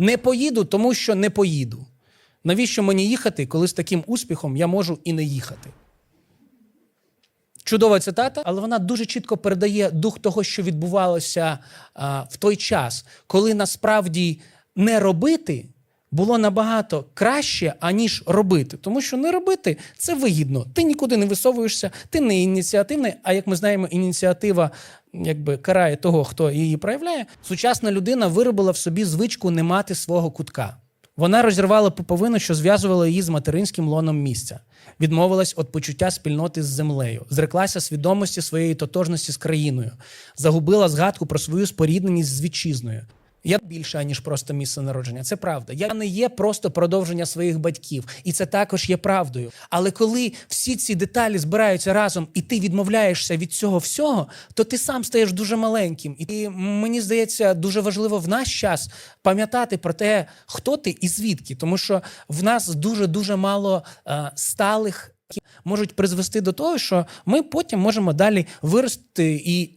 Не поїду, тому що не поїду. Навіщо мені їхати, коли з таким успіхом я можу і не їхати? Чудова цитата, але вона дуже чітко передає дух того, що відбувалося а, в той час, коли насправді не робити було набагато краще, аніж робити. Тому що не робити це вигідно. Ти нікуди не висовуєшся, ти не ініціативний. А як ми знаємо, ініціатива якби карає того, хто її проявляє. Сучасна людина виробила в собі звичку не мати свого кутка. Вона розірвала пуповину, що зв'язувала її з материнським лоном місця, відмовилась від почуття спільноти з землею, зреклася свідомості своєї тотожності з країною, загубила згадку про свою спорідненість з вітчизною. Я більше, аніж просто місце народження. Це правда. Я не є просто продовження своїх батьків, і це також є правдою. Але коли всі ці деталі збираються разом, і ти відмовляєшся від цього всього, то ти сам стаєш дуже маленьким. І мені здається, дуже важливо в наш час пам'ятати про те, хто ти і звідки, тому що в нас дуже дуже мало е, сталих. Можуть призвести до того, що ми потім можемо далі вирости і.